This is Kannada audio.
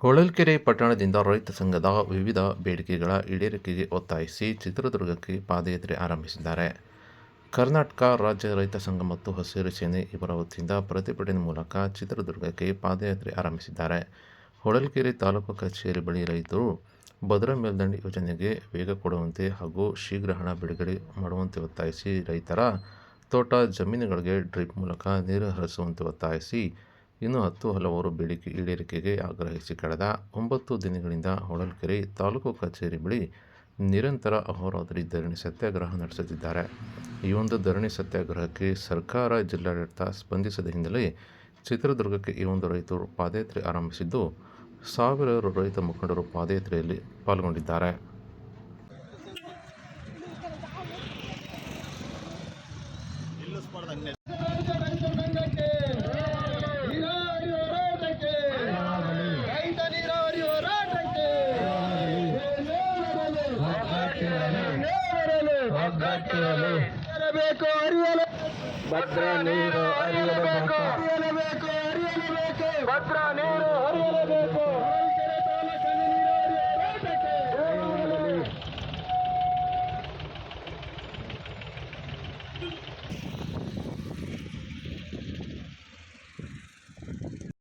ಹೊಳಲ್ಕೆರೆ ಪಟ್ಟಣದಿಂದ ರೈತ ಸಂಘದ ವಿವಿಧ ಬೇಡಿಕೆಗಳ ಈಡೇರಿಕೆಗೆ ಒತ್ತಾಯಿಸಿ ಚಿತ್ರದುರ್ಗಕ್ಕೆ ಪಾದಯಾತ್ರೆ ಆರಂಭಿಸಿದ್ದಾರೆ. ಕರ್ನಾಟಕ ರಾಜ್ಯ ರೈತ ಸಂಘ ಮತ್ತು ಹಸಿರು ಸೇನೆ ಇವರ ವತಿಯಿಂದ ಪ್ರತಿಭಟನೆ ಮೂಲಕ ಚಿತ್ರದುರ್ಗಕ್ಕೆ ಪಾದಯಾತ್ರೆ ಆರಂಭಿಸಿದ್ದಾರೆ. ಹೊಳಲ್ಕೆರೆ ತಾಲೂಕು ಕಚೇರಿ ಬಳಿ ರೈತರು ಭದ್ರಾ ಮೇಲ್ದಂಡೆ ಯೋಜನೆಗೆ ವೇಗ ಕೊಡುವಂತೆ ಹಾಗೂ ಶೀಘ್ರ ಹಣ ಬಿಡುಗಡೆ ಮಾಡುವಂತೆ ಒತ್ತಾಯಿಸಿ ರೈತರ ತೋಟ ಜಮೀನುಗಳಿಗೆ ಡ್ರಿಪ್ ಮೂಲಕ ನೀರು ಹರಿಸುವಂತೆ ಒತ್ತಾಯಿಸಿ ಇನ್ನು ಹತ್ತು ಹಲವಾರು ಬೇಡಿಕೆ ಈಡೇರಿಕೆಗೆ ಆಗ್ರಹಿಸಿ ಕಳೆದ ಒಂಬತ್ತು ದಿನಗಳಿಂದ ಹೊಳಲ್ಕೆರೆ ತಾಲೂಕು ಕಚೇರಿ ಬಳಿ ನಿರಂತರ ಅಹೋರಾತ್ರಿ ಧರಣಿ ಸತ್ಯಾಗ್ರಹ ನಡೆಸುತ್ತಿದ್ದಾರೆ. ಈ ಒಂದು ಧರಣಿ ಸತ್ಯಾಗ್ರಹಕ್ಕೆ ಸರ್ಕಾರ, ಜಿಲ್ಲಾಡಳಿತ ಸ್ಪಂದಿಸದ ಹಿನ್ನೆಲೆ ಚಿತ್ರದುರ್ಗಕ್ಕೆ ಈ ಒಂದು ರೈತರು ಪಾದಯಾತ್ರೆ ಆರಂಭಿಸಿದ್ದು, ಸಾವಿರಾರು ರೈತ ಮುಖಂಡರು ಪಾದಯಾತ್ರೆಯಲ್ಲಿ ಪಾಲ್ಗೊಂಡಿದ್ದಾರೆ. ಅರಿಯಲೇಬೇಕು ಅರಿಯಲೇಬೇಕು ಭದ್ರ ನೀರು ಅರಿಯಲೇಬೇಕು ಅರಿಯಲೇಬೇಕು